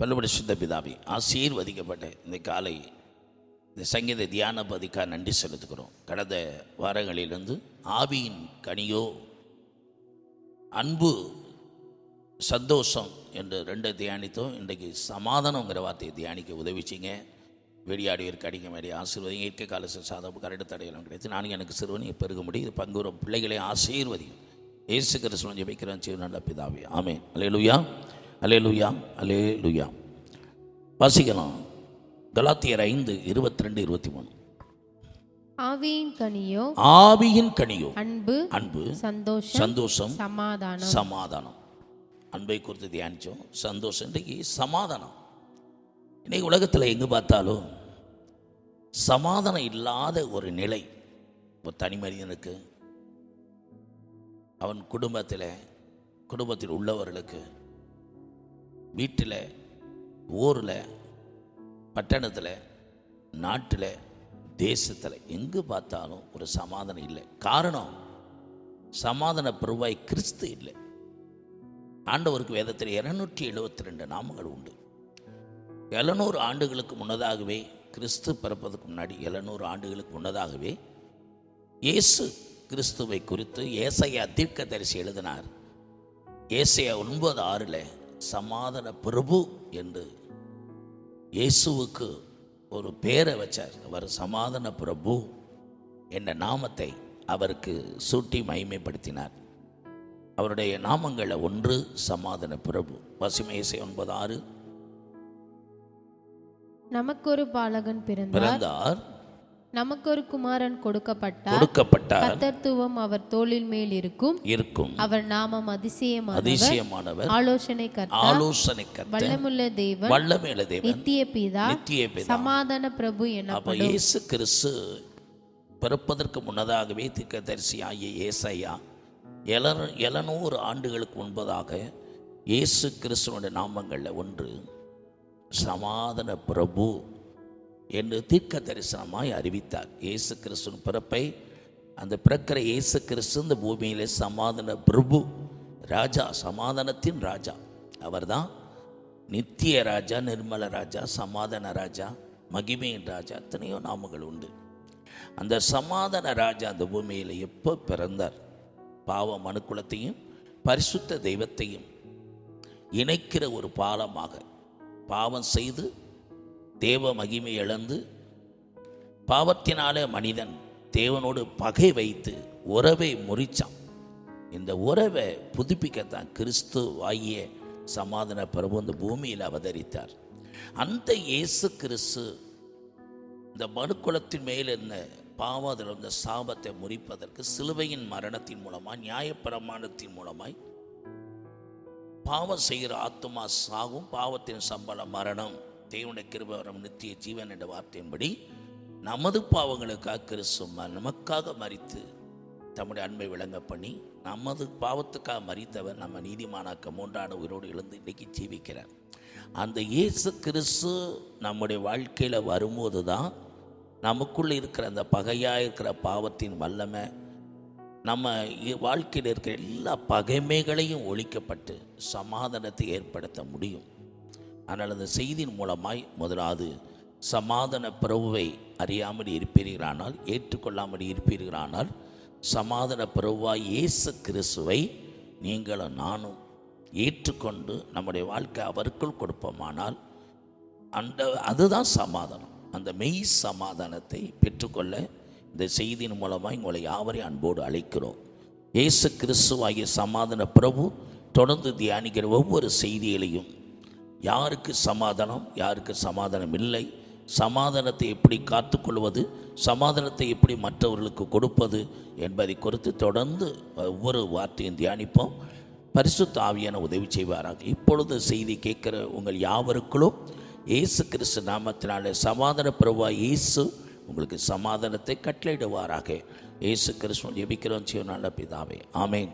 பல்லுபடி சுத்த பிதாவி ஆசீர்வதிக்கப்பட்ட இந்த காலை இந்த சங்கீத தியான பதிக்காக நன்றி செலுத்துக்கிறோம் கடந்த வாரங்களிலிருந்து ஆவியின் கனியோ அன்பு சந்தோஷம் என்று ரெண்டு தியானித்தோம். இன்றைக்கு சமாதானங்கிற வார்த்தையை தியானிக்க உதவிச்சிங்க. வெடியாடியருக்கு அடிக்க மாதிரி ஆசீர்வதிங்க. இயற்கை கால சாதம் கரடு தடையெல்லாம் கிடைத்து நானும் எனக்கு சிறுவனையும் பெருக முடியும். இது பங்குற வரும் பிள்ளைகளை ஆசீர்வதியும். இயேசு கிறிஸ்துவன் ஜெபிக்கிறேன் செய்ய நல்ல பிதாவே. ஆமே அலே அலே லுயா அலே லுயா வாசிக்கலாம். கலாத்தியர் ஐந்து இருபத்தி ரெண்டு இருபத்தி மூணு ஆவியின் கனியோ ஆவியின் கனியோ. அன்பு அன்பு சந்தோஷம் சந்தோஷம் சமாதானம். சமாதானம். அன்பை குறித்து தியானிச்சோம். சந்தோஷம் இன்றைக்கு சமாதானம். இன்னைக்கு உலகத்தில் எங்கே பார்த்தாலும் சமாதானம் இல்லாத ஒரு நிலை. ஒரு தனி மனிதனுக்கு அவன் குடும்பத்தில் குடும்பத்தில் உள்ளவர்களுக்கு வீட்டில் ஊரில் பட்டணத்தில் நாட்டில் தேசத்தில் எங்கே பார்த்தாலும் ஒரு சமாதானம் இல்லை. காரணம் சமாதான பிரபாய் கிறிஸ்து இல்லை. ஆண்டவருக்கு வேதத்தில் இருநூற்றி எழுபத்தி ரெண்டு நாமங்கள் உண்டு. எழுநூறு ஆண்டுகளுக்கு முன்னதாகவே கிறிஸ்து பிறப்பதற்கு முன்னாடி எழுநூறு ஆண்டுகளுக்கு முன்னதாகவே இயேசு கிறிஸ்துவை குறித்து ஏசையா தீர்க்கதரிசி எழுதினார். ஏசையா ஒன்பது ஆறில் சமாதான பிரபு என்று இயேசுவுக்கு ஒரு பேரை வச்சார். அவர் சமாதான பிரபு என்ற நாமத்தை அவருக்கு சூட்டி மகிமைப்படுத்தினார். அவருடைய நாமங்களில் ஒன்று சமாதான பிரபு. பசுமேசை ஒன்பது ஆறு. நமக்கொரு பாலகன் பிறந்தார். பிறந்தார் நமக்கொரு குமாரன் கொடுக்கப்பட்டார். கொடுக்கப்பட்டார். கர்த்தத்துவம் அவர் தோளில் மேல் இருக்கும். இருக்கும். அவர் நாமம் அதிசயமானவர். அதிசயமானவர். ஆலோசனை கர்த்தா ஆலோசனை கத்த வல்லமுள்ள தேவன். வல்லமேல தேவன். நித்திய பிதா. நித்திய பிதா. சமாதான பிரபு என அப்ப இயேசு கிறிஸ்து பிறப்பதற்கு முன்னதாகவே திக்கதரிசி ஆகிய ஏசையா எல எழுநூறு ஆண்டுகளுக்கு முன்பதாக இயேசு கிறிஸ்துவனுடைய நாமங்களில் ஒன்று சமாதான பிரபு. என்று தீர்க்க தரிசனமாய் அறிவித்தார். இயேசு கிறிஸ்துவின் பிறப்பை அந்த பிறக்கிற இயேசு கிறிஸ்து இந்த பூமியிலே சமாதான பிரபு ராஜா சமாதானத்தின் ராஜா. அவர்தான் நித்திய ராஜா நிர்மல ராஜா சமாதான ராஜா மகிமையின் ராஜா எத்தனையோ நாமங்கள் உண்டு. அந்த சமாதான ராஜா அந்த பூமியில் எப்போ பிறந்தார்? பாவ மனுக்குலத்தையும் பரிசுத்த தெய்வத்தையும் இணைக்கிற ஒரு பாலமாக பாவம் செய்து தேவ மகிமை இழந்து பாவத்தினாலே மனிதன் தேவனோடு பகை வைத்து உறவை முறிச்சான். இந்த உறவை புதுப்பிக்கத்தான் கிறிஸ்து வாயிய சமாதான பிரபு இந்த பூமியில் அவதரித்தார். அந்த இயேசு கிறிஸ்து இந்த மனுக்குளத்தின் மேல் இருந்த பாவத்தில் இருந்த சாபத்தை முறிப்பதற்கு சிலுவையின் மரணத்தின் மூலமாக நியாயப்பிரமாணத்தின் மூலமாய் பாவம் செய்கிற ஆத்துமா சாகும் பாவத்தின் சம்பள மரணம். தேவனுடைய கிருபவரம் நித்திய ஜீவன் என்ற வார்த்தையின்படி நமது பாவங்களுக்காக கிறிஸ்து ம- நமக்காக மறித்து தம்முடைய அன்பை விளங்க பண்ணி நமது பாவத்துக்காக மறித்தவர் நம்ம நீதிமானாக்க மூன்றான உயிரோடு எழுந்து இன்னைக்கு ஜீவிக்கிறார். அந்த இயேசு கிறிஸ்து நம்முடைய வாழ்க்கையில் வரும்போது தான் நமக்குள்ளே இருக்கிற அந்த பகையாக இருக்கிற பாவத்தின் வல்லமை நம்ம வாழ்க்கையில் இருக்கிற எல்லா பகைமைகளையும் ஒழிக்கப்பட்டு சமாதானத்தை ஏற்படுத்த முடியும். ஆனால் அந்த செய்தியின் மூலமாய் முதலாவது சமாதான பிரபுவை அறியாமல் இருப்பீர்களானால் ஏற்றுக்கொள்ளாமல் இருப்பீர்களானால் சமாதான பிரபுவாய் இயேசு கிறிஸ்துவை நீங்களும் நானும் ஏற்றுக்கொண்டு நம்முடைய வாழ்க்கை அவருக்குள் கொடுப்போமானால் அந்த அதுதான் சமாதானம். அந்த மெய் சமாதானத்தை பெற்றுக்கொள்ள இந்த செய்தியின் மூலமாக உங்களை யாவரையும் அன்போடு அழைக்கிறோம். இயேசு கிறிஸ்துவாகிய சமாதான பிரபு தொடர்ந்து தியானிக்கிற ஒவ்வொரு செய்திகளையும் யாருக்கு சமாதானம் யாருக்கு சமாதானம் இல்லை? சமாதானத்தை எப்படி காத்துக்கொள்வது? சமாதானத்தை எப்படி மற்றவர்களுக்கு கொடுப்பது என்பதை குறித்து தொடர்ந்து ஒவ்வொரு வார்த்தையும் தியானிப்போம். பரிசுத்த ஆவியான உதவி செய்வாராக. இப்பொழுது செய்தி கேட்குற உங்கள் யாவருக்குள்ளும் இயேசு கிறிஸ்து நாமத்தினாலே சமாதான பிரபா இயேசு உங்களுக்கு சமாதானத்தை கட்டளையிடுவாராக. இயேசு கிறிஸ்துவன் ஜெபிக்கிறோம் சிவ பிதாவே. ஆமேன்.